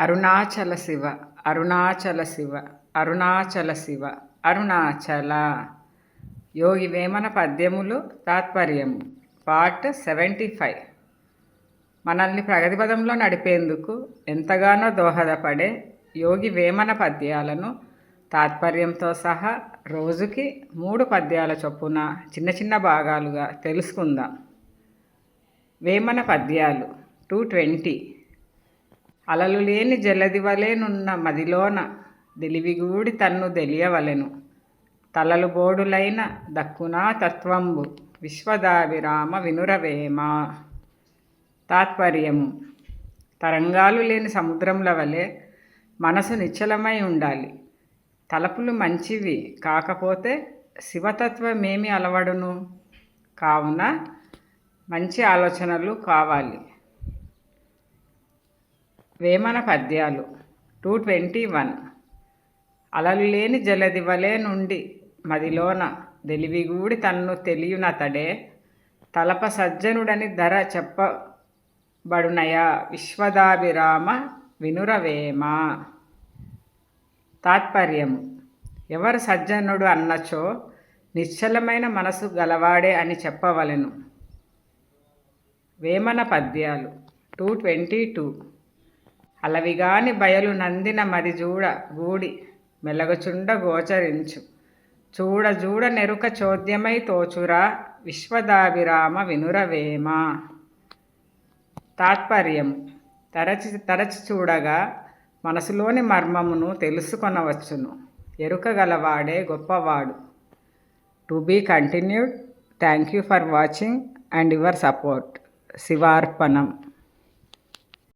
అరుణాచల శివ అరుణాచల శివ అరుణాచల శివ అరుణాచల. యోగి వేమన పద్యములు తాత్పర్యము. Part seventy five. మనల్ని ప్రగతి పదంలో నడిపేందుకు ఎంతగానో దోహదపడే యోగి వేమన పద్యాలను తాత్పర్యంతో సహా రోజుకి మూడు పద్యాల చొప్పున చిన్న చిన్న భాగాలుగా తెలుసుకుందాం. వేమన పద్యాలు టూ ట్వంటీ. అలలు లేని జలదివలేనున్న మదిలోన తెలివిగూడి తన్ను తెలియవలెను. తలలు బోడులైన దక్కునా తత్వంబు విశ్వదావిరామ వినురవేమ. తాత్పర్యము. తరంగాలు లేని సముద్రంల వలె మనసు నిశ్చలమై ఉండాలి. తలపులు మంచివి కాకపోతే శివతత్వమేమి అలవడును? కావున మంచి ఆలోచనలు కావాలి. వేమన పద్యాలు. Two twenty one. అలలు లేని జలదివలే నుండి మదిలోన తెలివిగూడి తన్ను తెలియనతడే తలప సజ్జనుడని ధర చెప్పబడునయా విశ్వదాభిరామ వినురవేమ. తాత్పర్యము. ఎవరు సజ్జనుడు అన్నచో నిశ్చలమైన మనసు గలవాడే అని చెప్పవలెను. వేమన పద్యాలు. Two twenty two. అలవిగాని బయలు నందిన మరి చూడ గూడి మెలగచుండ గోచరించు. చూడ చూడ నెరుక చోద్యమై తోచురా విశ్వదాభిరామ వినురవేమ. తాత్పర్యం. తరచి తరచి చూడగా మనసులోని మర్మమును తెలుసుకొనవచ్చును. ఎరుక గలవాడే గొప్పవాడు. To be continued. Thank you for watching and your support. శివార్పణం.